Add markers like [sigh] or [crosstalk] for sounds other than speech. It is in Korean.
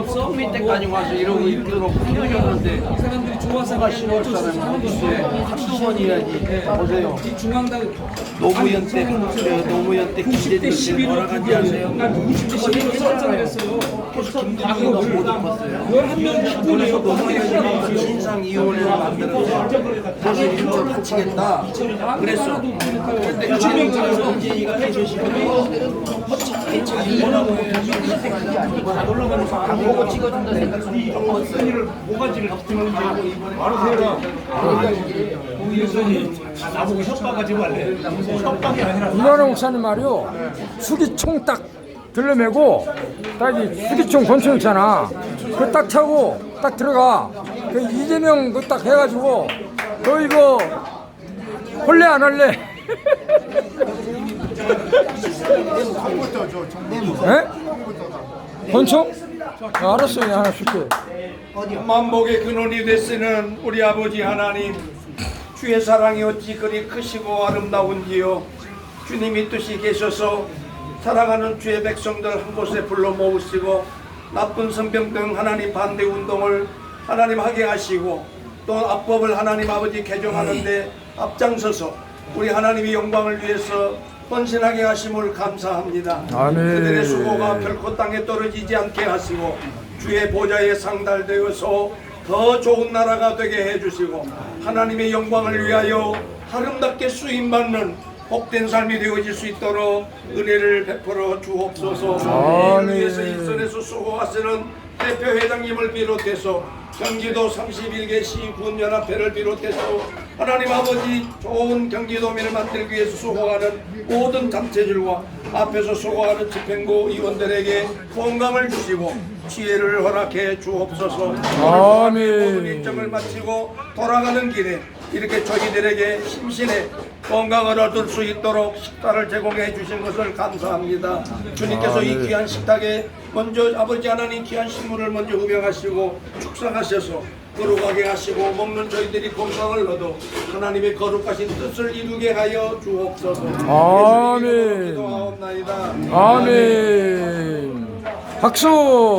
없어? 밑에까지 와서 이러고 힘들어 헤어졌는데 이 사람들이 좋아서 사람이 어디 있어요? 한두 번이야지 보세요 이 중앙당 노무현 때 그랬어요. 노무현 때 90대 김대중 때 11로 뭐라 하지 않아요? 아 90대 11로 썼잖아요 했어요 김대중이가 못 11명 그래서 기권해요 노무현이 신상 이혼을 만들어서 그것을 일부러 바치겠다. 그랬어 근데 그 문재인이가 계시면 어차피 자기 원하고 생각이 아니고 안 보고 찍어준다 생각이 없었어요. 모가지를 덮치는지 바로 세라. 나보고 협박하지 말래. 협박이 아니라 이만호 목사님 말이요. 수기총 딱 들러매고 딱 이 수기총 권총 있잖아 그 딱 차고 딱 들어가 그 이재명 그 딱 해가지고 너 이거 할래 안 할래? [laughs] 에? 권총? 아, 알았어 요 하나 줄게 만복의 근원이 되시는 우리 아버지 하나님 주의 사랑이 어찌 그리 크시고 아름다운지요 주님이 뜻이 계셔서 사랑하는 주의 백성들 한 곳에 불러 모으시고 나쁜 성병 등 하나님 반대 운동을 하나님 하게 하시고 또 합법을 하나님 아버지 개정하는데 앞장서서 우리 하나님의 영광을 위해서 헌신하게 하심을 감사합니다. 아멘. 그들의 수고가 결코 땅에 떨어지지 않게 하시고 주의 보좌에 상달되어서 더 좋은 나라가 되게 해주시고 하나님의 영광을 위하여 아름답게 쓰임받는 복된 삶이 되어질 수 있도록 은혜를 베풀어 주옵소서. 이를 위해서 일선에서 수고하시는 대표 회장님을 비롯해서 경기도 31개 시군연합회를 비롯해서 하나님 아버지 좋은 경기도민을 만들기 위해서 수고하는 모든 단체들과 앞에서 수고하는 집행부 의원들에게 건강을 주시고 지혜를 허락해 주옵소서. 아멘. 모든 일정을 마치고 돌아가는 길에 이렇게 저희들에게 심신의 건강을 얻을 수 있도록 식사를 제공해 주신 것을 감사합니다. 주님께서 이 귀한 식탁에 먼저 아버지 하나님 귀한 식물을 먼저 흡양하시고 축사하셔서 거룩하게 하시고 먹는 저희들이 건강을 얻어 하나님의 거룩하신 뜻을 이루게 하여 주옵소서. 아멘. 기도하옵나이다. 아멘 박수